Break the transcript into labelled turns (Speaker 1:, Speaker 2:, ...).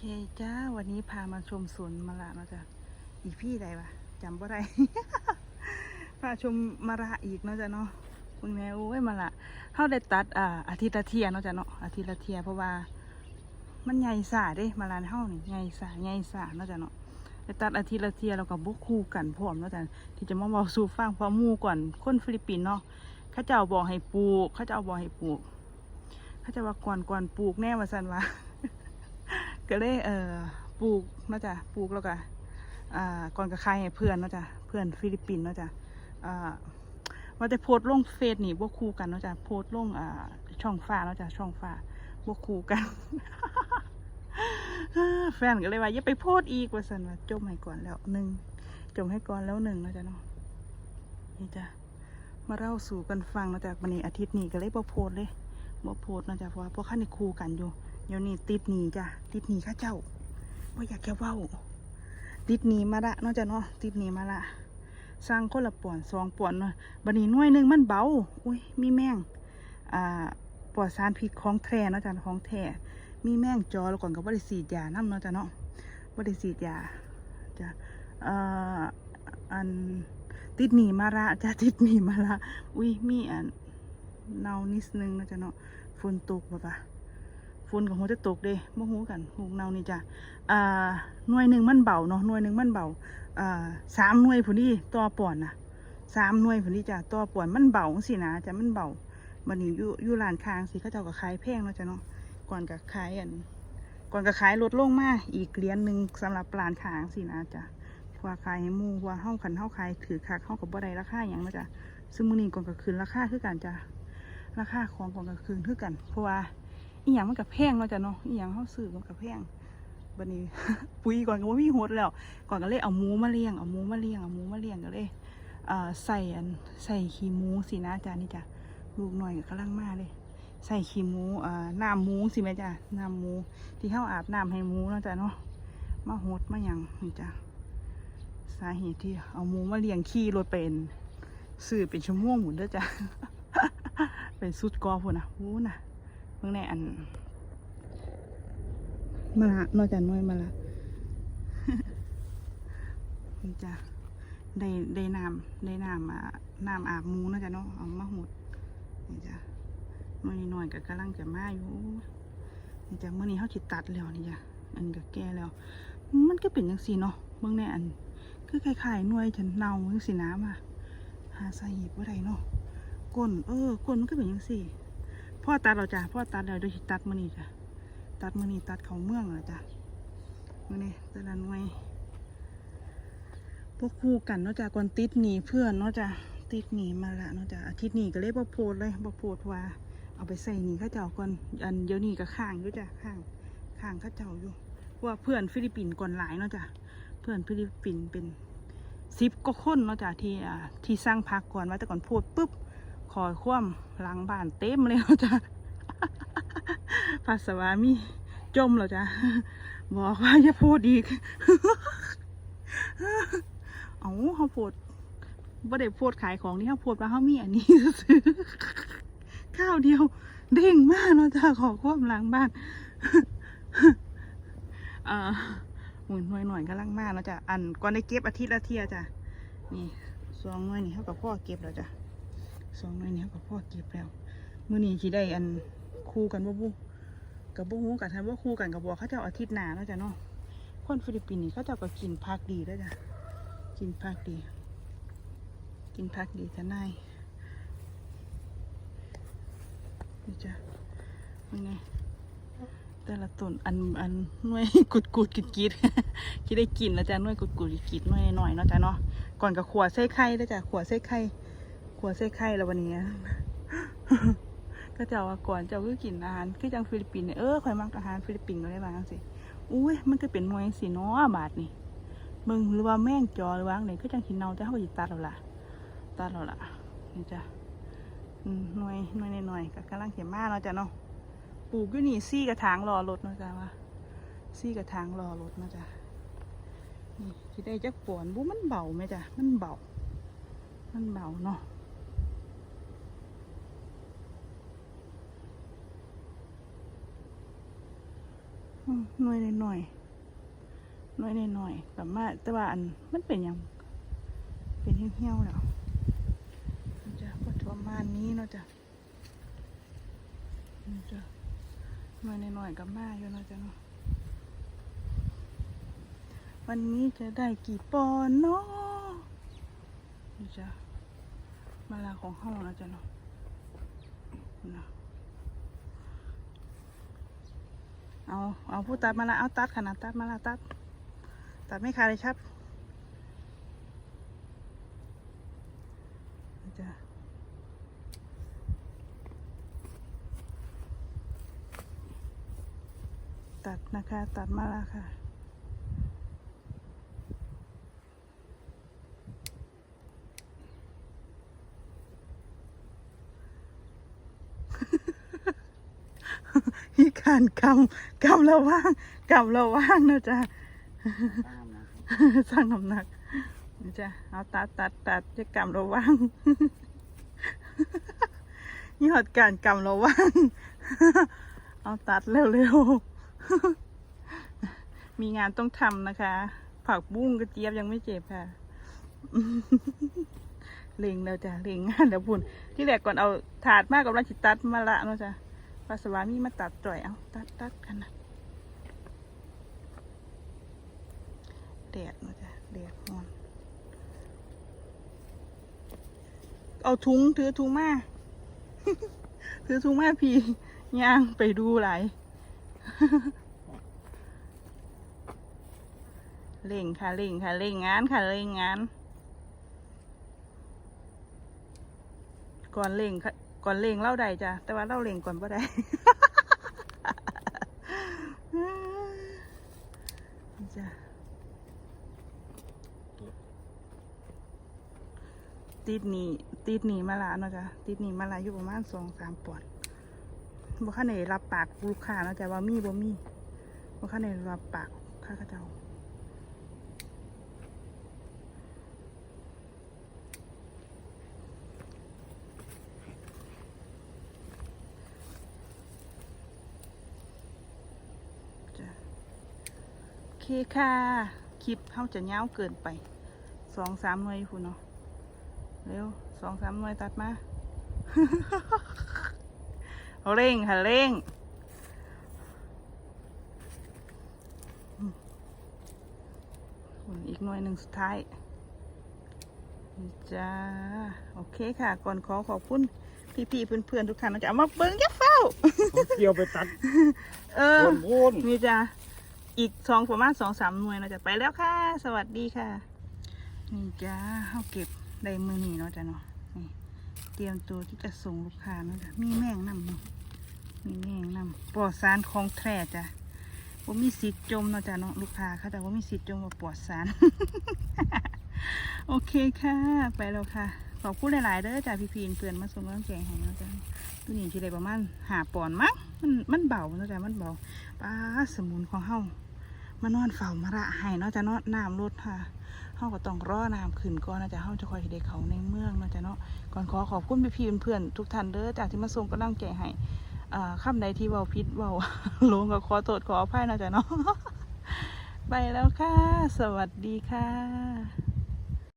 Speaker 1: เคจ้า วันนี้พามาชมสวนมะระเนาะจ้ะอีพี่ใดวะจำบ่ได้ พาชมมะระอีกเนาะจ้ะเนาะเพิ่งแนวโอ้ยมะระเขาได้ตัดอ่าอาทิตย์ละเทียเนาะจ้ะเนาะอาทิตย์ละเทียเพราะว่า มันใหญ่สาเด้มะระเฮานี่ใหญ่สาใหญ่สาเนาะจ้ะเนาะได้ตัดอาทิตย์ละเทียแล้วก็บุกคู่กันพร้อมเนาะจ้ะที่จะมาเว้าสู่ฟังพรามู่ก่อนคนฟิลิปปินส์เนาะเขาจะเจ้าบอกให้ปลูกเขาจะเจ้าบอกให้ปลูกเขาจะว่าก่อนก่อนปลูกแน่ว่าซั่นว่า ก็เลยเอ่อปลูกเนาะจ้ะปลูกแล้วก็อ่าก่อนก็ขายให้เพื่อนเนาะจ้ะเพื่อนฟิลิปปินส์เนาะจ้ะอ่าว่าแต่โพสลงเฟซนี่บ่คู่กันเนาะจ้ะโพสลงอ่าช่องฟ้าเนาะจ้ะช่องฟ้าบ่คู่กันแฟนก็เลยว่าอย่าไปโพสอีกว่าซั่นว่าจมให้ก่อนแล้วหนึ่งจมให้ก่อนแล้วหนึ่งเนาะจ้ะเนาะนี่จ้ะมาเล่าสู่กันฟังเนาะจ้ะวันนี้อาทิตย์นี้ก็เลยบ่โพสเลยบ่โพสเนาะจ้ะเพราะว่าพวกข้านี่คู่กันอยู่ เดี๋ยวนี้ติดหนีจ้ะติดหนีข้าเจ้าว่าอยากจะเว้าติดหนีมาละนอกจากเนาะติดหนีมาละสร้างคนละป่อนสองป่อนเนาะบันนี้น่วยหนึ่งมันเบาอุ้ยมีแมงอ่าปลอดสารพิษของแท้เนาะจ้ะของแท้มีแมงจอแล้วก่อนก็บริสีดยาน้ำเนาะจ้ะเนาะบริสีดยาจ้ะเอ่ออันติดหนีมาละจ้ะติดหนีมาละอุ้ยมีอันเนานิดนึงนะจ้ะเนาะฝนตกบ่ปะ ฝนกับหัวจะตกเด้บ่ฮู้กันฮูเนานี่จ้ะอ่าหน่วยหนึ่งมันเบาเนาะหน่วยหนึ่งมันเบาอ่าสามหน่วยผู้นี้ต่อป่อนนะสามหน่วยผู้นี้จ้ะต่อป่อนมันเบาสินะจ้ะมันเบาบันนี้อยู่อยู่ร้านคางสิเขาเจ้าก็ขายแพงเนาะจ้ะเนาะก่อนก็ขายอันก่อนก็ขายลดลงมาอีกเหรียญหนึ่งสำหรับร้านคางสินะจ้ะว่าขายให้มูว่าเฮาคันเฮาขายถือคักเฮากับบ่ได้ราคาหยังเนาะจ้ะซึ่งมื้อนี้ก่อนก็คืนราคาคือกันจ้ะราคาของก่อนก็คืนคือกันเพราะว่า อีหยังมันกับแพงเนาะจ้ะเนาะอีหยังเขาซื้อมันกับแพงบัดนี้ ปุ๋ยก่อนก็ว่ามีหดแล้ว ก่อนก็เลยเอาหมูมาเลี้ยงเอาหมูมาเลี้ยงเอาหมูมาเลี้ยงก็เลยเอ่ใส่อันใส่ขี้หมูสินะจ้านี่จ้ะลูกหน่อยก็กำลังมาเลยใส่ขี้หมูเอ่อน้ำหมูสิแม่จ้ะน้ำหมู ที่เข้าอาบน้ำให้หมูเนาะจ้ะเนาะมาหดมาหยังนี่จ้ะสาเหตุที่เอาหมูมาเลี้ยงขี่รถเป็นซื้อเป็นชั่วโมงหมุนเด้อจ้ะเป็นสุดกอพุ่นนะโอ้น่ะ เมื่อในอันมาละนอกจากน้อยมาละนี่จ้ะได้ได้น้ำได้น้ำอะน้ำอาบหมูเนาะจ้ะเนาะเอามาหุดนี่จ้ะน้อยนิดหน่อยก็กำลังจะมาอยู่นี่จ้ะเมื่อนี้เขาจิตัดแล้วนี่จ้ะอันก็แก่แล้ว มันก็เป็นจังสีเนาะเมื่อในอันคือคล้ายๆหน่วยฉันเน่าจังสีน้ำอะหาสาเหตุว่าไรเนาะก้นเออก้นมันก็เป็นจังสี พ่อตัดเราจ้ะพ่อตัดแล้วเดี๋ยตัดมือนี้จ้ะตัดมือนี้ตัดเขาเมืองแล้วจ้ะมือนี้แต่ละหน่วยพวกคู่กันเนาะจ้ะก่อนติดหนีเพื่อนเนาะจ้ะติดหนีมาละเนาะจ้ะอาทิตย์นี้ก็เลยบ่โพดเลยบ่โพดว่า เอาไปใส่หนีข้าเจ้าก่อนอันเดี๋ยวนี้ก็ข้างอยู่จ้ะข้างข้างข้าเจ้าอยู่ว่าเพื่อนฟิลิปปินส์ก่อนหลายเนาะจ้ะเพื่อนฟิลิปปินส์เป็นสิบก็คนเนาะจ้ะที่อ่าที่สร้างพักก่อนว่าแต่ก่อนโพดปุ๊บ คอยคว่ำหลังบ้านเต็มเลยเนาะจ้ะปัสสาวะมีจมแล้วจ้ะบอกว่าอย่าพูดอีก เอาเขาพูดบ่ได้พูดขายของนี่เขาพูดว่าเขามีอันนี้ซื้อข้าวเดียว เด้งมากเนาจ้ะขอความหลังบ้านเอ่อหมุนหน่อยหน่อยๆกำลังมากเนาจ้ะอันก่อนได้เก็บอาทิตย์ละเทียจ้ะนี่สองหน่วยนี่เขากับพ่อเก็บแล้วจ้ะ สองหน่วยนี้กับพ่อเก็บแล้วมือนี้สิได้อันคู่กันบ่บุกับบ่ฮู้กันทันว่าคู่กันกับบัวเขาเจ้าอาทิตย์หน้าเนาะจ้ะเนาะคนฟิลิปปินส์นี่เขาจ้าก็กินผักดีแล้วจ้ะกินผักดี กินผักดีจะนายนี่จ้ะเป็นไงแต่ละต้นอันอันน่วยกุดกุดกิดกิดที่ได้กินแล้วจ้ะน่วยกุดกุดกิดกิดน่วยหน่อยเนาะจ้ะเนาะก่อนกับขวดใส่ไข่แล้วจ้ะขวดใส่ไข่ ขัวใส่ไข่แล้ววันนี้ก็เจ้าว่าก่อนเจ้าคือกินอาหารคือจังฟิลิปปินส์เนี่ยเออข่อยมักอาหารฟิลิปปินส์ก็ได้บ้างสิอุ้ยมันก็เป็นหน่วยสินาะบาทนี่มึงหรือว่าแม่งจอหรือว่าไหนคือจังกินเนาแต่เข้าไปตัดเราล่ะตัดเราล่ะนี่จ้ะหน่วยหน่วยหน่อยก็กำลังเขียนมาเนาจ้ะเนาะปลูกอยู่นี่ซี่กระถางรอรถเนะจ้ะว่าซี่กระถางรอรถเนะจ้ะนี่ที่ได้จักปวนบุมันเบาไหมจ้ะมันเบา มันเบาเนาะ อ อืม หน่วยหน่อยหน่อยหน่อยๆแบบว่าแต่ว่าอันมันเป็นยัง เป็นเหี่ยวๆแล้วมันจะประมาณนี้เนาะจ้ะจะหน่อยหน่อยๆกับมาอยู่เนาะจ้ะเนาะวันนี้จะได้กี่ปอนเนาะจ้ะมาลาของห้องเนาะจ้ะเนาะนะ เอาเอาผู้ตัดมาละเอาตัดขนาดตัดมาละตัด ตัดไม่ขาดเลยครับจะตัดนะคะ ตัดมาละค่ะ มีการกำกำระว่างกำระว่างนะจ๊ะ
Speaker 2: ตามนะ
Speaker 1: สร้างน้ำหนักนี่จ้ะเอาตัดตัดตัดจะกำระว่างยอดการกำระว่างเอาตัดเร็วๆ มีงานต้องทำนะคะ ผักบุ้งกระเจี๊ยบยังไม่เจ็บค่ะเล็งแล้วจ้ะเล็งงานเดี๋ยวพุ่นที่แรกก่อนเอาถาดมากกับราชิตัดมาละเนาะจ้ะ ปลาสวามีมาตัดจ่อยเอาตัดตัดกันนะแดดนะจ้ะแดดร้อนเอาถุงถือถุงมาถือถุงมาพี่ย่างไปดูหลายเล่งค่ะเล่งค่ะเล่งงานค่ะเล่งงาน ก่อนเล่งค่ะ ก่อนเลงเล่าใดจ้ะแต่ว่าเล่าเลงก่อนบ่ได้จ้ะติดหนีติดหนีมาละเนาะจ้ะติดหนีมาละอยู่ประมาณสองสามปอนด์บ่คันไหนรับปากลูกค้าเนาะจ้ะว่ามีบ่มีบ่คันไหนรับปากข้าเขาเจ้า เคค่ะ คลิปเขาจะเงาวเกินไปสองสามหน่วยคุณเนาะเร็วสองสามหน่วยตัดมาเอาเร่งค่ะเร่งอืมอีกหน่วยหนึ่งสุดท้ายนี่จ้าโอเคค่ะ ก่อนขอขอบคุณพี่ๆเพื่อนๆทุกท่านนะจ๊ะเอามาเบิ้งยักเฝ้า
Speaker 2: ผมเกี่ยวไปตัด
Speaker 1: เอ
Speaker 2: โค
Speaker 1: อ
Speaker 2: นโคน
Speaker 1: นี่จ้ะ อีกสองประมาณสองสามหน่วยนะจ๊ะไปแล้วค่ะ สวัสดีค่ะ นี่จ้าเขาเก็บได้มือนี่เนาะจ้ะเนาะนี่เตรียมตัวที่จะส่งลูกค้าเนาะจ้ะมีแมงนำเนาะมีแมงนำปลอดสารของแท้จ้ะว่ามีสิทธิ์จมเนาะจ้ะเนาะลูกค้าเขาแต่ว่ามีสิทธิ์จมว่าปลอดสาร โอเคค่ะ ไปแล้วค่ะขอบคุณหลาย ๆเด้อจ้ะพี่พีนเพื่อนมาส่งกำลังใจให้เนาะจ้ะตัวนี้ที่ได้ประมาณหาปอนมั้งมันมันเบาเนาะจ้ะมันเบาป้าสมุนของเฮา มานอนเฝ้ามาระให้เนาะจะเนาะน้ำลดค่ะเฮาก็ต้องรอน้ำขึ้นก่อนนะจ๊ะเฮาจะคอยเด็กเขาในเมืองนาะจ๊ะเนาะก่อนขอขอบคุณพี่ๆเพื่อนทุกท่านเด้อจากที่มาส่งกำลังใจให้ข้ามใดที่เว้าผิดเว้าลงก็ขอโทษขออภัยนาะจ๊ะเนาะไปแล้วค่ะ สวัสดีค่ะ